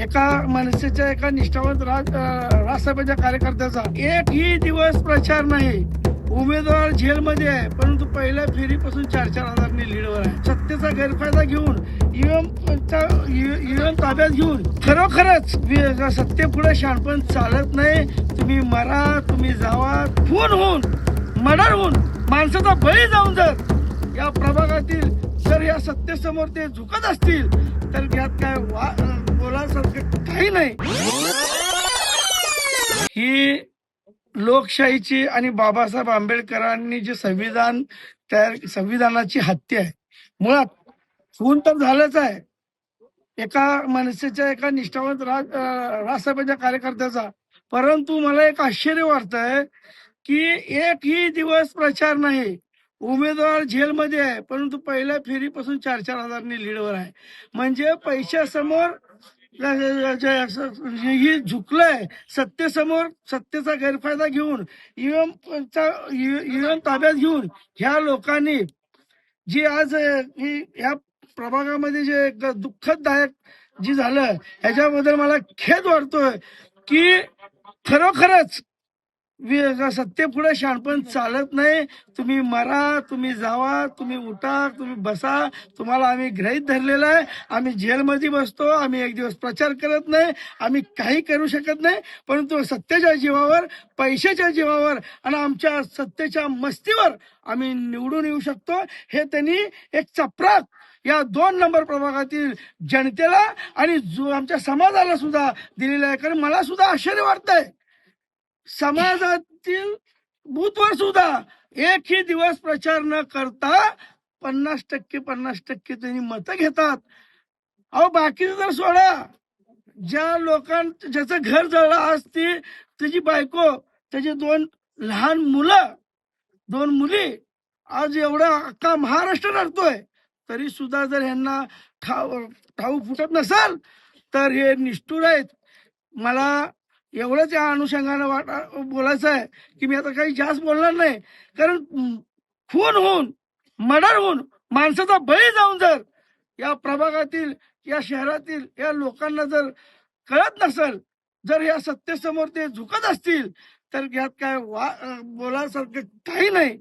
एका मनसेच्या एका निष्ठावंत राज राजसभेच्या कार्यकर्त्याचा. एकही दिवस प्रचार नाही. उमेदवार जेलमध्ये आहे परंतु पहिल्या फेरीपासून चार चार हजारनी लीडवर आहे. सत्तेचा गैरफायदा घेऊन ईव्हीएम ताब्यात घेऊन खरोखरच वि- सत्तेपुढे शहाणपण चालत नाही. तुम्ही मरा तुम्ही जावा खून होऊन मर्डर होऊन माणसाचा बळी जाऊन जर या प्रभागातील जर या सत्तेसमोर ते झुकत असतील तर त्यात काय वा बोलासारखं काही नाही. ही लोकशाहीची आणि बाबासाहेब आंबेडकरांनी जे संविधान तयार संविधानाची हत्या आहे. मुळात खून तर झालंच आहे. एका मनसेच्या एका निष्ठावंत राज अं, कार्यकर्त्याचा. परंतु मला एक आश्चर्य वाटतंय की एकही दिवस प्रचार नाही उमेदवार झेलमध्ये आहे परंतु पहिल्या फेरीपासून चार चार हजारनी लीडवर आहे. म्हणजे पैशासमोर ही झुकलंय सत्तेसमोर सत्तेचा गैरफायदा घेऊन ईव्हीएम ईव्हीएम ताब्यात घेऊन ह्या लोकांनी जी आज ही ह्या प्रभागामध्ये जे दुःखददायक दुःखदायक जी झालं ह्याच्याबद्दल मला खेद वाटतोय की खरोखरच वि- सत्तेपुढे शहाणपण चालत नाही. तुम्ही मरा तुम्ही जावा तुम्ही उठा तुम्ही बसा. तुम्हाला आम्ही ग्रहित धरलेलं आहे. आम्ही जेलमध्ये बसतो आम्ही एक दिवस प्रचार करत नाही आम्ही काही करू शकत नाही. परंतु सत्तेच्या जीवावर पैशाच्या जीवावर आणि आमच्या सत्तेच्या मस्तीवर आम्ही निवडून येऊ शकतो. हे त्यांनी एक चपराक या दोन नंबर प्रभागातील जनतेला आणि जो आमच्या समाजाला सुद्धा दिलेलं आहे. कारण मला सुद्धा आश्चर्य वाटतंय. समाजातील बूथवर सुद्धा. एकही दिवस प्रचार न करता पन्नास टक्के पन्नास टक्के त्यांनी मतं घेतात. अहो बाकीचं जर सोडा. ज्या लोकां ज्याचं घर जळलं आज त्याची बायको त्याची दोन लहान मुलं दोन मुली आज एवढा अख्खा महाराष्ट्र रडतोय. तरी सुद्धा जर यांना ठाव ठाऊ फुटत नसेल तर हे निष्ठुर आहेत. मला एवढंच या अनुषंगानं वाटा बोलायचं आहे की मी आता काही जास्त बोलणार नाही. कारण खून होऊन मर्डर होऊन माणसाचा बळी जाऊन जर या प्रभागातील या शहरातील या लोकांना जर कळत नसेल जर या सत्तेसमोर ते झुकत असतील तर यात काय वा बोलासारखं काही नाही.